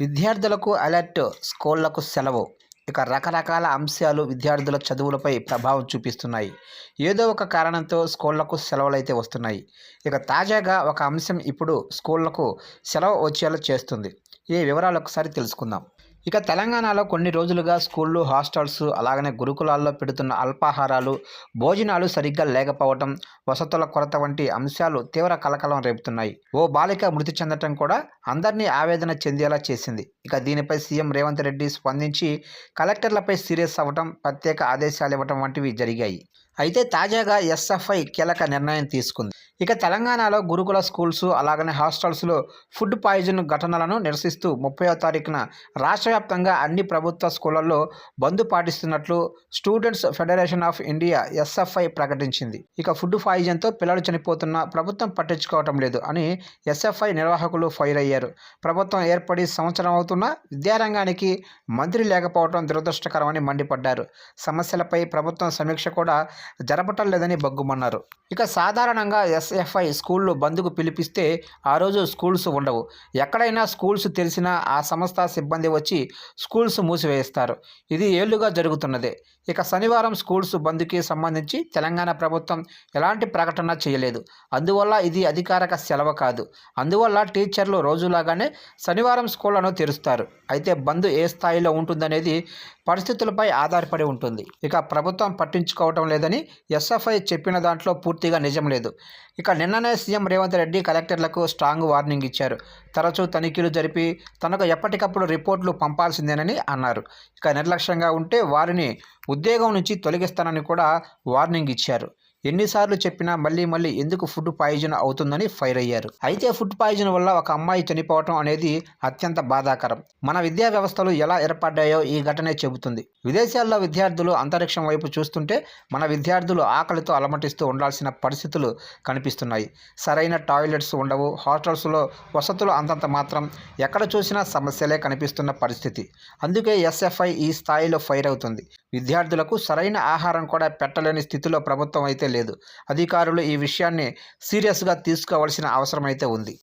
విద్యార్థులకు అలర్ట్ స్కూళ్ళకు సెలవు. ఇక రకరకాల అంశాలు విద్యార్థుల చదువులపై ప్రభావం చూపిస్తున్నాయి. ఏదో ఒక కారణంతో స్కూళ్ళకు సెలవులు అయితే వస్తున్నాయి. ఇక తాజాగా ఒక అంశం ఇప్పుడు స్కూళ్ళకు సెలవు వచ్చేలా చేస్తుంది. ఈ వివరాలు ఒకసారి తెలుసుకుందాం. ఇక తెలంగాణలో కొన్ని రోజులుగా స్కూళ్ళు హాస్టల్స్ అలాగనే గురుకులాల్లో పెడుతున్న అల్పాహారాలు భోజనాలు సరిగ్గా లేకపోవడం వసతుల కొరత వంటి అంశాలు తీవ్ర కలకలం రేపుతున్నాయి. ఓ బాలిక మృతి చెందటం కూడా అందరినీ ఆవేదన చెందేలా చేసింది. ఇక దీనిపై సీఎం రేవంత్ రెడ్డి స్పందించి కలెక్టర్లపై సీరియస్ అవ్వటం ప్రత్యేక ఆదేశాలు ఇవ్వటం వంటివి జరిగాయి. అయితే తాజాగా ఎస్ఎఫ్ఐ కీలక నిర్ణయం తీసుకుంది. ఇక తెలంగాణలో గురుకుల స్కూల్స్ అలాగనే హాస్టల్స్లో ఫుడ్ పాయిజన్ ఘటనలను నిరసిస్తూ ముప్పయో తారీఖున రాష్ట్ర వ్యాప్తంగా అన్ని ప్రభుత్వ స్కూళ్ళలో bandh పాటిస్తున్నట్లు students federation of India SFI ప్రకటించింది. ఇక ఫుడ్ పాయిజన్తో పిల్లలు చనిపోతున్నా ప్రభుత్వం పట్టించుకోవటం లేదు అని ఎస్ఎఫ్ఐ నిర్వాహకులు ఫైర్ అయ్యారు. ప్రభుత్వం ఏర్పడి సంవత్సరం అవుతున్నా విద్యారంగానికి మంత్రి లేకపోవడం దురదృష్టకరమని మండిపడ్డారు. సమస్యలపై ప్రభుత్వం సమీక్ష కూడా జరపటం లేదని బగ్గుమన్నారు. ఇక సాధారణంగా ఎస్ ఎస్ఎఫ్ఐ స్కూళ్ళు బంద్కు పిలిపిస్తే ఆ రోజు స్కూల్స్ ఉండవు. ఎక్కడైనా స్కూల్స్ తెలిసినా ఆ సంస్థ సిబ్బంది వచ్చి స్కూల్స్ మూసివేస్తారు. ఇది ఏళ్ళుగా జరుగుతున్నదే. ఇక శనివారం స్కూల్స్ బంద్కి సంబంధించి తెలంగాణ ప్రభుత్వం ఎలాంటి ప్రకటన చేయలేదు. అందువల్ల ఇది అధికారిక సెలవు కాదు. అందువల్ల టీచర్లు రోజులాగానే శనివారం స్కూళ్ళను తెరుస్తారు. అయితే బంద్ ఏ స్థాయిలో ఉంటుందనేది పరిస్థితులపై ఆధారపడి ఉంటుంది. ఇక ప్రభుత్వం పట్టించుకోవటం లేదని ఎస్ఎఫ్ఐ చెప్పిన దాంట్లో పూర్తిగా నిజం లేదు. ఇక నిన్ననే సీఎం రేవంత్ రెడ్డి కలెక్టర్లకు స్ట్రాంగ్ వార్నింగ్ ఇచ్చారు. తరచూ తనిఖీలు జరిపి తనకు ఎప్పటికప్పుడు రిపోర్ట్లు పంపాల్సిందేనని అన్నారు. ఇక నిర్లక్ష్యంగా ఉంటే వారిని ఉద్యోగం నుంచి తొలగిస్తానని కూడా వార్నింగ్ ఇచ్చారు. ఎన్నిసార్లు చెప్పినా మళ్ళీ మళ్ళీ ఎందుకు ఫుడ్ పాయిజన్ అవుతుందని ఫైర్ అయ్యారు. అయితే ఫుడ్ పాయిజన్ వల్ల ఒక అమ్మాయి చనిపోవటం అనేది అత్యంత బాధాకరం. మన విద్యా వ్యవస్థలు ఎలా ఏర్పడ్డాయో ఈ ఘటనే చెబుతుంది. విదేశాల్లో విద్యార్థులు అంతరిక్షం వైపు చూస్తుంటే మన విద్యార్థులు ఆకలితో అలమటిస్తూ ఉండాల్సిన పరిస్థితులు కనిపిస్తున్నాయి. సరైన టాయిలెట్స్ ఉండవు. హాస్టల్స్లో వసతులు అంతంత మాత్రం ఎక్కడ చూసినా సమస్యలే కనిపిస్తున్న పరిస్థితి. అందుకే ఎస్ఎఫ్ఐ ఈ స్థాయిలో ఫైర్ అవుతుంది. విద్యార్థులకు సరైన ఆహారం కూడా పెట్టలేని స్థితిలో ప్రభుత్వం అయితే లేదు. అధికారులు ఈ విషయాన్ని సీరియస్గా తీసుకోవాల్సిన అవసరం అయితే ఉంది.